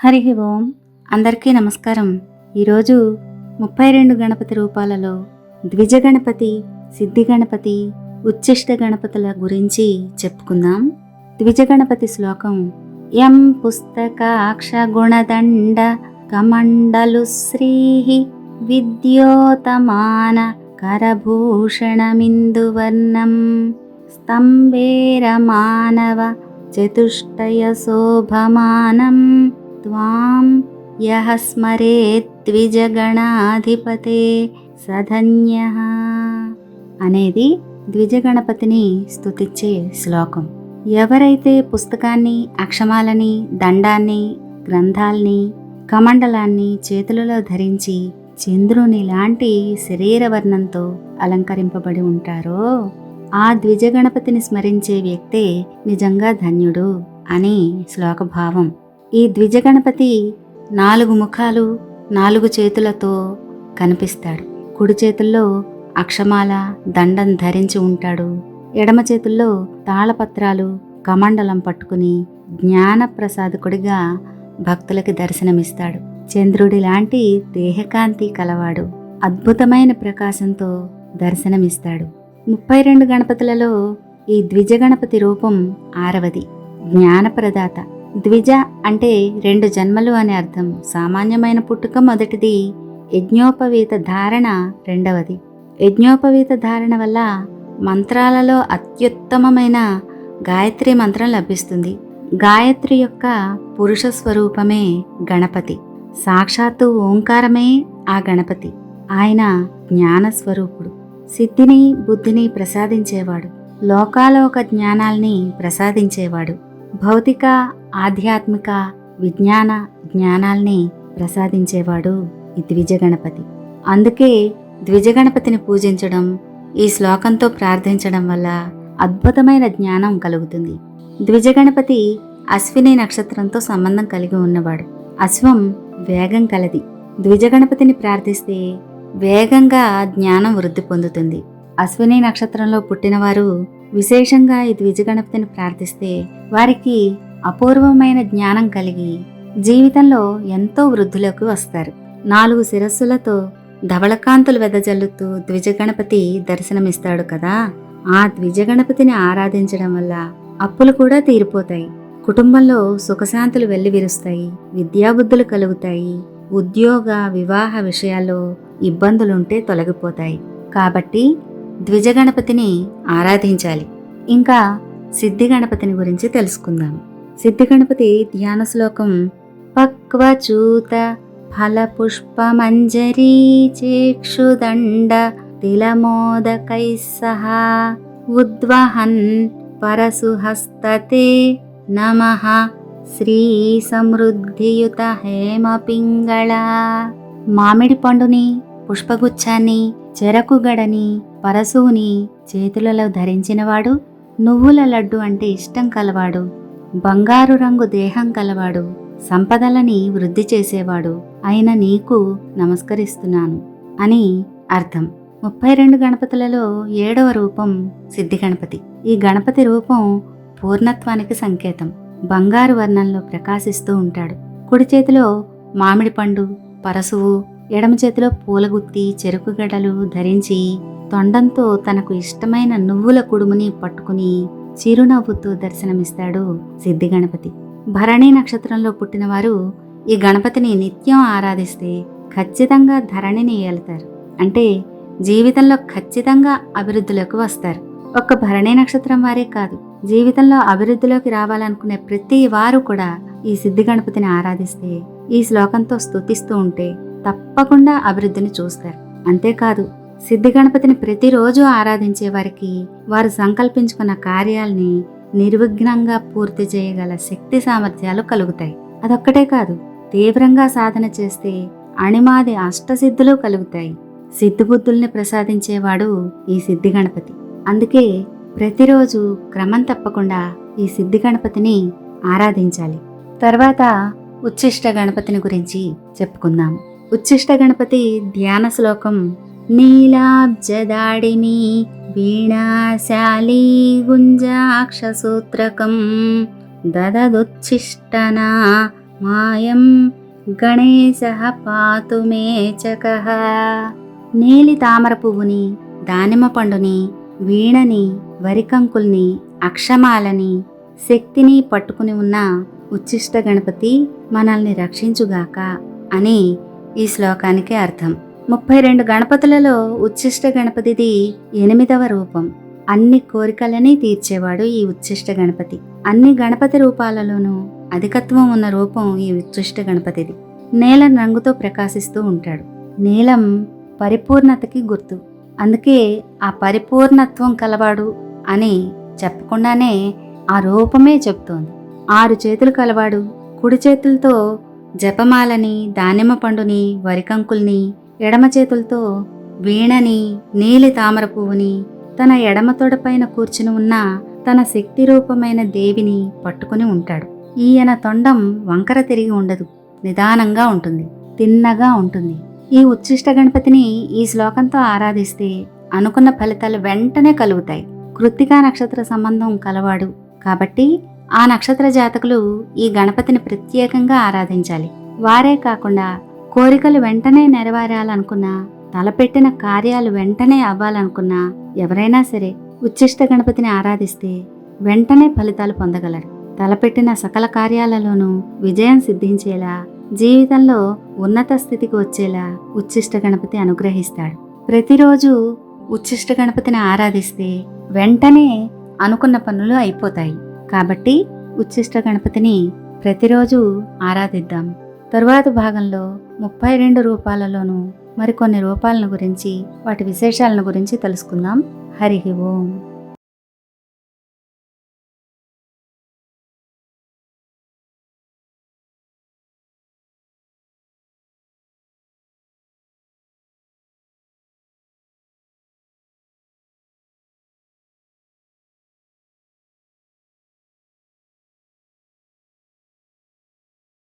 హరి ఓం. అందరికీ నమస్కారం. ఈరోజు ముప్పై రెండు గణపతి రూపాలలో ద్విజ గణపతి సిద్ధి గణపతి ఉచ్చిష్ట గణపతుల గురించి చెప్పుకుందాం. ద్విజ గణపతి శ్లోకం యం పుస్తకాక్ష గుణదండ కమండలు శ్రీ విద్యోతమాన కరభూషణమిందువర్ణం స్తంభేర మానవ చతుష్టయ శోభమానం త్వాం ద్విజగణాధిపతే సధన్య అనేది ద్విజగణపతిని స్తుతిచ్చే శ్లోకం. ఎవరైతే పుస్తకాన్ని అక్షమాలని దండాన్ని గ్రంథాల్ని కమండలాన్ని చేతులలో ధరించి చంద్రుని లాంటి శరీర వర్ణంతో అలంకరింపబడి ఉంటారో ఆ ద్విజగణపతిని స్మరించే వ్యక్తే నిజంగా ధన్యుడు అని శ్లోక భావం ఈ ద్విజగణపతి నాలుగు ముఖాలు నాలుగు చేతులతో కనిపిస్తాడు. కుడి చేతుల్లో అక్షమాల దండం ధరించి ఉంటాడు. ఎడమ చేతుల్లో తాళపత్రాలు కమండలం పట్టుకుని జ్ఞానప్రసాదకుడిగా భక్తులకి దర్శనమిస్తాడు. చంద్రుడి లాంటి దేహకాంతి కలవాడు. అద్భుతమైన ప్రకాశంతో దర్శనమిస్తాడు. ముప్పై రెండు గణపతులలో ఈ ద్విజగణపతి రూపం ఆరవది. జ్ఞానప్రదాత. ద్విజ అంటే రెండు జన్మలు అని అర్థం. సామాన్యమైన పుట్టుక మొదటిది యజ్ఞోపవీత ధారణ రెండవది. యజ్ఞోపవీత ధారణ వల్ల మంత్రాలలో అత్యుత్తమమైన గాయత్రి మంత్రం లభిస్తుంది. గాయత్రి యొక్క పురుష స్వరూపమే గణపతి. సాక్షాత్తు ఓంకారమే ఆ గణపతి. ఆయన జ్ఞానస్వరూపుడు సిద్ధిని బుద్ధిని ప్రసాదించేవాడు. లోకాలోక జ్ఞానాల్ని ప్రసాదించేవాడు. భౌతిక ఆధ్యాత్మిక విజ్ఞాన జ్ఞానాల్ని ప్రసాదించేవాడు ఈ ద్విజగణపతి. అందుకే ద్విజగణపతిని పూజించడం ఈ శ్లోకంతో ప్రార్థించడం వల్ల అద్భుతమైన జ్ఞానం కలుగుతుంది. ద్విజగణపతి అశ్విని నక్షత్రంతో సంబంధం కలిగి ఉన్నవాడు. అశ్వం వేగం కలది. ద్విజగణపతిని ప్రార్థిస్తే వేగంగా జ్ఞానం వృద్ధి పొందుతుంది. అశ్విని నక్షత్రంలో పుట్టినవారు విశేషంగా ఈ ద్విజగణపతిని ప్రార్థిస్తే వారికి అపూర్వమైన జ్ఞానం కలిగి జీవితంలో ఎంతో వృద్ధులకు వస్తారు. నాలుగు శిరస్సులతో ధవళకాంతులు వెదజల్లుతూ ద్విజగణపతి దర్శనమిస్తాడు కదా. ఆ ద్విజగణపతిని ఆరాధించడం వల్ల అప్పులు కూడా తీరిపోతాయి. కుటుంబంలో సుఖశాంతులు వెల్లివిరుస్తాయి విద్యాబుద్ధులు కలుగుతాయి ఉద్యోగ వివాహ విషయాల్లో ఇబ్బందులుంటే తొలగిపోతాయి. కాబట్టి ద్విజగణపతిని ఆరాధించాలి. ఇంకా సిద్ధి గణపతిని గురించి తెలుసుకుందాం. సిద్ధి గణపతి ధ్యాన శ్లోకం పక్వచూత ఫల పుష్పమంజరీ చేక్షుదండ తిలమోదకై సహా ఉద్వహన్ పరసుహస్తతే నమ శ్రీ సమృద్ధియుత హేమ పింగళ. మామిడి పండుని పుష్పగుచ్చాన్ని చెరకు గడని పరశువుని చేతులలో ధరించినవాడు నువ్వుల లడ్డు అంటే ఇష్టం కలవాడు బంగారు రంగు దేహం కలవాడు సంపదలని వృద్ధి చేసేవాడు అయిన నీకు నమస్కరిస్తున్నాను అని అర్థం. ముప్పై రెండు గణపతులలో ఏడవ రూపం సిద్ధి గణపతి. ఈ గణపతి రూపం పూర్ణత్వానికి సంకేతం. బంగారు వర్ణంలో ప్రకాశిస్తూ ఉంటాడు. కుడి చేతిలో మామిడి పండు పరశువు ఎడమ చేతిలో పూలగుత్తి చెరుకు గడలు ధరించి తొండంతో తనకు ఇష్టమైన నువ్వుల కుడుముని పట్టుకుని చిరునవ్వుతూ దర్శనమిస్తాడు సిద్ధి గణపతి భరణి నక్షత్రంలో పుట్టినవారు ఈ గణపతిని నిత్యం ఆరాధిస్తే ఖచ్చితంగా ధరణిని ఏలుతారు. అంటే జీవితంలో ఖచ్చితంగా అభివృద్ధిలోకి వస్తారు. ఒక్క భరణి నక్షత్రం వారే కాదు జీవితంలో అభివృద్ధిలోకి రావాలనుకునే ప్రతి వారు కూడా ఈ సిద్ధి గణపతిని ఆరాధిస్తే ఈ శ్లోకంతో స్తుతిస్తూ ఉంటే తప్పకుండా అభివృద్ధిని చూస్తారు. అంతేకాదు సిద్ధి గణపతిని ప్రతిరోజు ఆరాధించే వారికి వారు సంకల్పించుకున్న కార్యాల్ని నిర్విఘ్నంగా పూర్తి చేయగల శక్తి సామర్థ్యాలు కలుగుతాయి. అదొక్కటే కాదు తీవ్రంగా సాధన చేస్తే అణిమాది అష్టసిద్ధులు కలుగుతాయి. సిద్ధిబుద్ధుల్ని ప్రసాదించేవాడు ఈ సిద్ధి గణపతి అందుకే ప్రతిరోజు క్రమం తప్పకుండా ఈ సిద్ధి గణపతిని ఆరాధించాలి. తర్వాత ఉచ్ఛిష్ట గణపతిని గురించి చెప్పుకుందాం ఉచ్ఛిష్ట గణపతి ధ్యాన శ్లోకం. నీలాబ్జదాడిని వీణాశాలీ గుంజాక్షసూత్రకం. దదదుచ్ఛిష్టనా మాయం గణేశ పాతు నీలి తామర పువ్వుని దానిమ్మ పండుని వీణని వరికంకుల్ని అక్షమాలని శక్తిని పట్టుకుని ఉన్న ఉచ్చిష్ట గణపతి మనల్ని రక్షించుగాక అని ఈ శ్లోకానికి అర్థం. ముప్పై రెండు గణపతులలో ఉచ్చిష్ట గణపతిది ఎనిమిదవ రూపం. అన్ని కోరికలని తీర్చేవాడు ఈ ఉచ్చిష్ట గణపతి. అన్ని గణపతి రూపాలలోనూ అధికత్వం ఉన్న రూపం ఈ ఉచ్చిష్ట గణపతిది. నీలం రంగుతో ప్రకాశిస్తూ ఉంటాడు. నీలం పరిపూర్ణతకి గుర్తు. అందుకే ఆ పరిపూర్ణత్వం కలవాడు అని చెప్పకుండానే ఆ రూపమే చెప్తోంది. ఆరు చేతులు కలవాడు కుడి చేతులతో జపమాలని దానిమ్మ పండుని వరికంకుల్ని ఎడమ చేతులతో వీణని నీలి తామర పువ్వుని తన ఎడమ తొడపైన కూర్చుని ఉన్న తన శక్తి రూపమైన దేవిని పట్టుకుని ఉంటాడు. ఈయన తొండం వంకర తిరిగి ఉండదు. నిదానంగా ఉంటుంది. తిన్నగా ఉంటుంది. ఈ ఉచ్ఛిష్ట గణపతిని ఈ శ్లోకంతో ఆరాధిస్తే అనుకున్న ఫలితాలు వెంటనే కలుగుతాయి. కృత్తికా నక్షత్ర సంబంధం కలవాడు కాబట్టి ఆ నక్షత్ర జాతకులు ఈ గణపతిని ప్రత్యేకంగా ఆరాధించాలి. వారే కాకుండా కోరికలు వెంటనే నెరవేరాలనుకున్నా తలపెట్టిన కార్యాలు వెంటనే అవ్వాలనుకున్నా ఎవరైనా సరే ఉచ్చిష్ట గణపతిని ఆరాధిస్తే వెంటనే ఫలితాలు పొందగలరు. తలపెట్టిన సకల కార్యాలలోనూ విజయం సిద్ధించేలా జీవితంలో ఉన్నత స్థితికి వచ్చేలా ఉచ్చిష్ట గణపతి అనుగ్రహిస్తాడు. ప్రతిరోజు ఉచ్చిష్ట గణపతిని ఆరాధిస్తే వెంటనే అనుకున్న పనులు అయిపోతాయి. కాబట్టి ఉచ్ఛిష్ట గణపతిని ప్రతిరోజు ఆరాధిద్దాం. తరువాత భాగంలో ముప్పై రెండు రూపాలలోనూ మరికొన్ని రూపాలను గురించి వాటి విశేషాలను గురించి తెలుసుకుందాం. హరి ఓం.